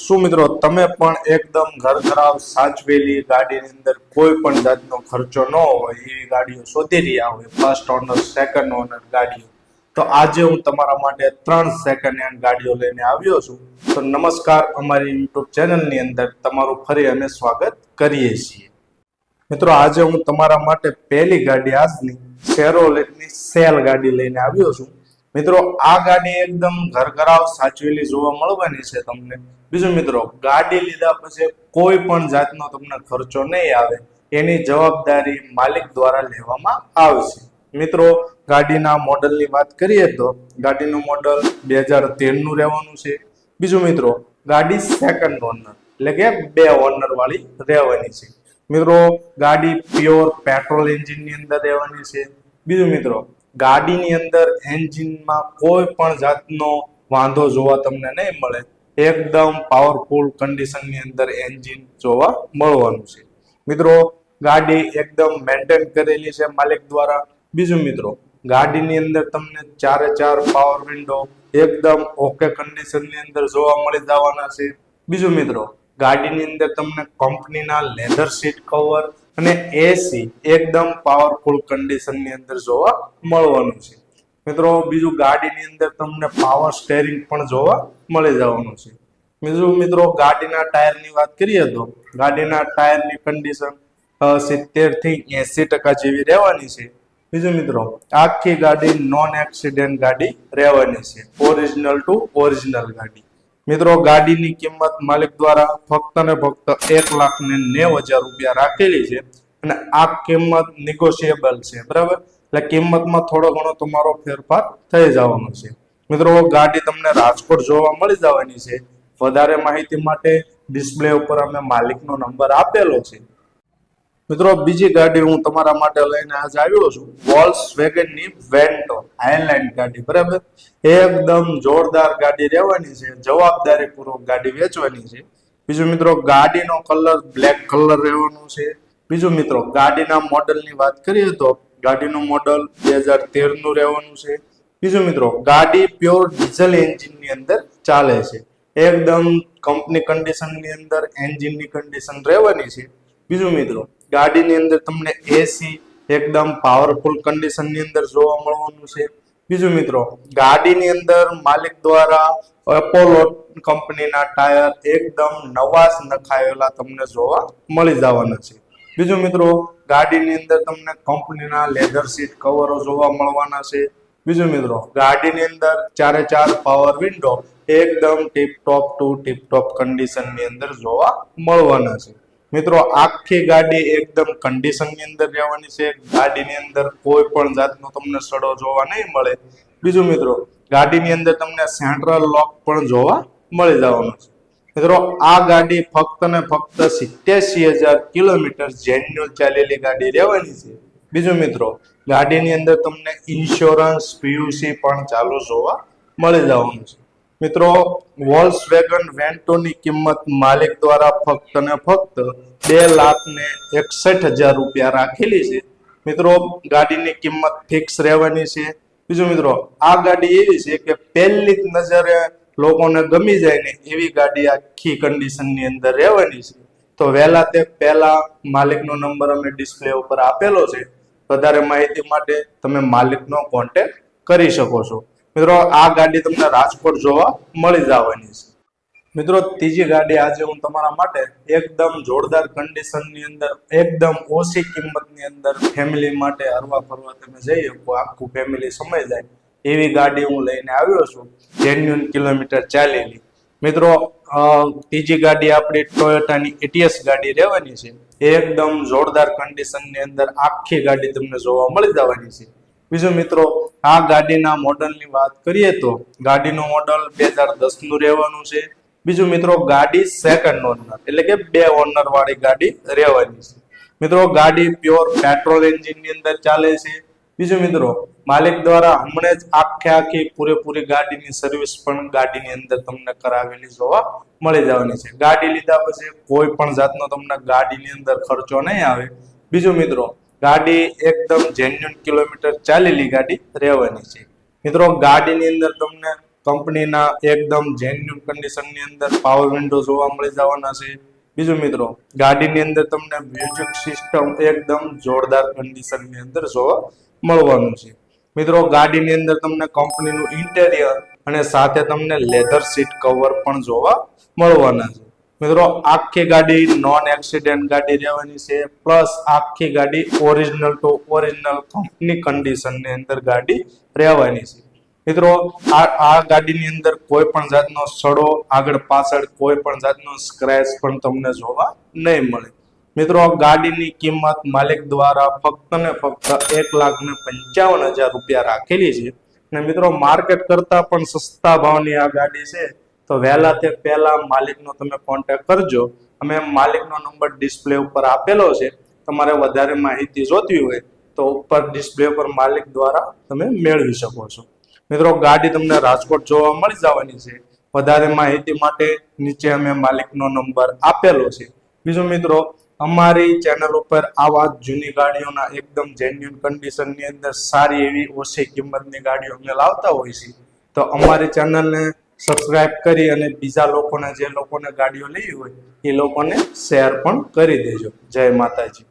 શું મિત્રો, તમે પણ એકદમ ઘર ખરાબ સાચવેલી ગાડીની અંદર કોઈ પણ જાતનો ખર્ચો ન હોય, એવી ગાડીઓ શોધી રહ્યા હોય ફર્સ્ટ ઓનર સેકન્ડ ઓનર ગાડીઓ. તો આજે હું તમારા માટે ત્રણ સેકન્ડ હેન્ડ ગાડીઓ લઈને આવ્યો છું. તો નમસ્કાર, અમારી યુટ્યુબ ચેનલની અંદર તમારું ફરી અમે સ્વાગત કરીએ છીએ. મિત્રો, આજે હું તમારા માટે પહેલી ગાડી આજની સેરોલેટની સેલ ગાડી લઈને આવ્યો છું. મિત્રો, આ ગાડી એકદમ ઘરઘરાવ સાચવેલી જોવા મળવાની છે તમને. બીજું મિત્રો, ગાડી લીધા પછી કોઈ પણ જાતનો તમને ખર્ચો નહીં આવે. એની જવાબદારી માલિક દ્વારા લેવામાં આવશે મિત્રો, ગાડીના મોડલની વાત કરીએ તો ગાડીનું મોડલ બે હજાર તેરનું રહેવાનું છે. બીજું મિત્રો, ગાડી સેકન્ડ ઓનર એટલે કે બે ઓનર વાળી રહેવાની છે. મિત્રો, ગાડી પ્યોર પેટ્રોલ એન્જિનની અંદર રહેવાની છે. બીજું મિત્રો ગાડીની અંદર એન્જિનમાં કોઈ પણ જાતનો વાંધો જોવા તમને નહીં મળે. એકદમ પાવરફુલ કન્ડિશનની અંદર એન્જિન જોવા મળવાનું છે. મિત્રો, ગાડી એકદમ મેન્ટેન કરેલી છે માલિક દ્વારા. બીજું મિત્રો, ગાડીની અંદર તમને ચારે ચાર પાવર વિન્ડો એકદમ ઓકે કન્ડિશનની અંદર જોવા મળી જવાના છે. બીજું મિત્રો, ગાડીની અંદર તમને કંપનીના લેધર સીટ કવર અને એસી એકદમ પાવરફુલ કન્ડિશનની અંદર જોવા મળવાનું છે. મિત્રો, બીજું ગાડીની અંદર તમને પાવર સ્ટેરિંગ પણ જોવા મળી જવાનું છે. બીજું મિત્રો, ગાડીના ટાયરની વાત કરીએ તો, ગાડીના ટાયરની કન્ડિશન સિત્તેરથી એસી ટકા જેવી રહેવાની છે. બીજું મિત્રો, આખી ગાડી નોન એક્સિડન્ટ ગાડી રહેવાની છે. ઓરિજિનલ ટુ ઓરિજિનલ ગાડી. મિત્રો, ગાડીની કિંમત માલિક દ્વારા ફક્ત ને ફક્ત એક લાખ ને નેવ હજાર રૂપિયા રાખેલી છે અને આ કિંમત નિગોશિયેબલ છે, બરાબર? એટલે કિંમતમાં થોડો ઘણો તમારો ફેરફાર થઈ જવાનો છે. મિત્રો, ગાડી તમને રાજકોટ જોવા મળી જવાની છે. વધારે માહિતી માટે ડિસ્પ્લે ઉપર અમે માલિકનો નંબર આપેલો છે. મિત્રો, બીજી ગાડી હું તમારા માટે લઈને આજે આવ્યો છું. વોલ્સ વેગનની વેન્ટો આયર્લેન્ડ ગાડી, બરાબર? એકદમ જોરદાર ગાડી રહેવાની છે જવાબદારી પૂર્વક ગાડી વેચવાની છે. બીજું મિત્રો, ગાડીનો કલર બ્લેક કલર રહેવાનો છે. બીજું મિત્રો, ગાડીના મોડલની વાત કરીએ તો ગાડીનું મોડલ બે હજાર તેરનું રહેવાનું છે. બીજું મિત્રો, ગાડી પ્યોર ડીઝલ એન્જિનની અંદર ચાલે છે. એકદમ કંપની કન્ડિશનની અંદર એન્જિનની કન્ડિશન રહેવાની છે. બીજું મિત્રો ગાડીની અંદર તમને એસી એકદમ પાવરફુલ કન્ડિશનની અંદર જોવા મળવાનું છે. બીજું મિત્રો, ગાડીની અંદર માલિક દ્વારા એપોલો કંપનીના ટાયર એકદમ નવા જ નખાયેલા તમને જોવા મળી જવાના છે. બીજું મિત્રો, ગાડીની અંદર તમને કંપનીના લેધર સીટ કવરો જોવા મળવાના છે. બીજું મિત્રો, ગાડીની અંદર ચારે ચાર પાવર વિન્ડો એકદમ tip top to tip top કન્ડિશનની અંદર જોવા મળવાના છે. મિત્રો, આખી ગાડી એકદમ કન્ડિશનની અંદર રહેવાની છે. ગાડીની અંદર કોઈ પણ જાતનો તમને સડો જોવા નહીં મળે. બીજું મિત્રો, ગાડીની અંદર તમને સેન્ટ્રલ લોક પણ જોવા મળી જવાનું છે. મિત્રો, આ ગાડી ફક્ત ને ફક્ત સિત્યાસી હજાર કિલોમીટર જેન્યુઅલ ચાલેલી ગાડી રહેવાની છે. બીજું મિત્રો, ગાડીની અંદર તમને ઇન્સ્યોરન્સ પીયુસી પણ ચાલુ જોવા મળી જવાનું છે. મિત્રો વોલ્સ વેગન વેન્ટોની કિંમત માલિક દ્વારા ફક્ત ને ફક્ત બે લાખ ને એકસઠ હજાર રૂપિયા રાખેલી છે. મિત્રો, ગાડીની કિંમત ફિક્સ રહેવાની છે. બીજું મિત્રો, આ ગાડી એવી છે કે પહેલી જ નજરે લોકોને ગમી જાય ને એવી ગાડી આખી કન્ડિશનની અંદર રહેવાની છે. તો વહેલા તે પહેલા માલિકનો નંબર અમે ડિસ્પ્લે ઉપર આપેલો છે. વધારે માહિતી માટે તમે માલિકનો કોન્ટેક્ટ કરી શકો છો. મિત્રો, આ ગાડી તમને રાજકોટ જોવા મળી જવાની છે. મિત્રો, ત્રીજી ગાડી આજે હું તમારા માટે એકદમ જોરદાર કન્ડિશનની અંદર, એકદમ ઓછી કિંમતની અંદર ફેમિલી માટે હરવા ફરવા તમે જઈ શકો, આખું ફેમિલી સમય જાય. એવી ગાડી હું લઈને આવ્યો છું જેન્યુન કિલોમીટર ચાલેલી મિત્રો ત્રીજી ગાડી આપણી ટોયોટાની એટીએસ ગાડી રહેવાની છે. એકદમ જોરદાર કન્ડિશનની અંદર આખી ગાડી તમને જોવા મળી જવાની છે. બીજું મિત્રો આ ગાડીના મોડલની વાત કરીએ તો ગાડીનું મોડલ બે હજાર દસનું રહેવાનું છે. બીજું મિત્રો ગાડી સેકન્ડ ઓનર એટલે કે બે ઓનર વાળી ગાડી રહેવાની છે. મિત્રો ગાડી પ્યોર પેટ્રોલ એન્જિનની અંદર ચાલે છે. બીજું મિત્રો માલિક દ્વારા હમણાં જ આખે આખી પૂરેપૂરી ગાડીની સર્વિસ પણ ગાડીની અંદર તમને કરાવેલી જોવા મળી જવાની છે. ગાડી લીધા પછી કોઈ પણ જાતનો તમને ગાડીની અંદર ખર્ચો નહીં આવે. બીજું મિત્રો ગાડી એકદમ જેન્યુન કિલોમીટર ચાલેલી ગાડી રહેવાની છે. મિત્રો, ગાડીની અંદર તમને કંપનીના એકદમ જેન્યુન કન્ડિશનની અંદર પાવર વિન્ડો જોવા મળી જવાના છે. બીજું મિત્રો, ગાડીની અંદર તમને મ્યુઝિક સિસ્ટમ એકદમ જોરદાર કન્ડિશનની અંદર જોવા મળવાનું છે. મિત્રો, ગાડીની અંદર તમને કંપનીનું ઇન્ટેરિયર અને સાથે તમને લેધર સીટ કવર પણ જોવા મળવાના છે. મિત્રો, આખી ગાડી નોન એક્સિડન્ટ ગાડી રહેવાની છે પ્લસ આખી ગાડી ઓરિજિનલ ટુ ઓરિજિનલ કંપની કન્ડિશનની અંદર ગાડી રહેવાની છે. મિત્રો, આ ગાડીની અંદર કોઈ પણ જાતનો સડો, આગળ પાછળ કોઈ પણ જાતનો સ્ક્રેચ પણ તમને જોવા નહીં મળે. મિત્રો, ગાડીની કિંમત માલિક દ્વારા ફક્ત ને ફક્ત એક લાખ ને પંચાવન હજાર રૂપિયા રાખેલી છે. અને મિત્રો માર્કેટ કરતા પણ સસ્તા ભાવની આ ગાડી છે. તો વહેલા તે પહેલા માલિકનો તમે કોન્ટેક્ટ કરજો. અમે માલિકનો નંબર ડિસ્પ્લે ઉપર આપેલો છે. તમારે વધારે માહિતી જોતી હોય તો ઉપર ડિસ્પ્લે પર માલિક દ્વારા તમે મેળવી શકો છો. મિત્રો, ગાડી તમને રાજકોટ જોવા મળી જવાની છે. વધારે માહિતી માટે નીચે અમે માલિકનો નંબર આપેલો છે. બીજું મિત્રો, અમારી ચેનલ ઉપર આવા જૂની ગાડીઓના એકદમ જેન્યુન કન્ડિશનની અંદર સારી એવી ઓછી કિંમતની ગાડીઓ અમે લાવતા હોય છે તો અમારી ચેનલને સબસ્ક્રાઇબ કરી અને બીજા લોકોને, જે લોકોને ગાડીઓ લેવી હોય, એ લોકોને શેર પણ કરી દેજો. જય માતાજી.